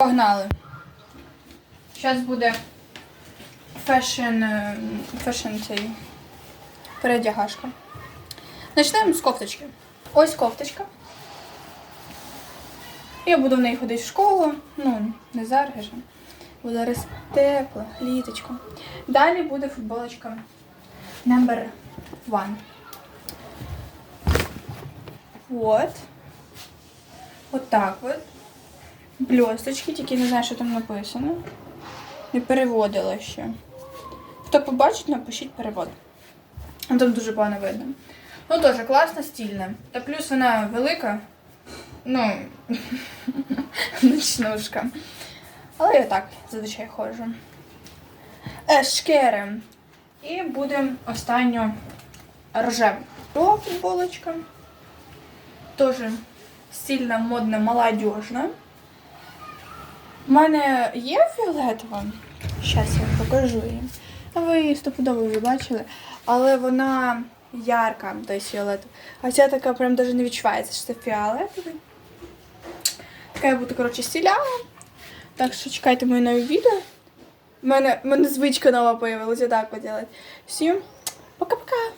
Погнали. Зараз буде фешн, е, фешн цей передягашка. Почнемо з кофточки. Ось кофточка. Я буду в неї ходити в школу. Ну, не зараз же. Бо зараз тепло, літочко. Далі буде футболочка number one. Вот. Вот так вот. Блісточки, тільки не знаю, що там написано. Не переводила ще. Хто побачить, напишіть перевод. Там дуже погано видно. Ну, теж класна, стильна. Та плюс вона велика. Ну, ночнушка. Але я так зазвичай ходжу. Е, шкери. І буде останньо рожева футболочка. Тоже стильна, модна, молодежна. У мене є фіолетова. Зараз я вам покажу її. Ви її стопудово вже бачили. Але вона ярка, той фіолетова. А ця така прям даже не відчувається, що це фіолетовий. Така я буду, коротше, стіляла. Так що чекайте мої нові відео. У мене, мене звичка нова появилася так поділати. Всім пока-пока!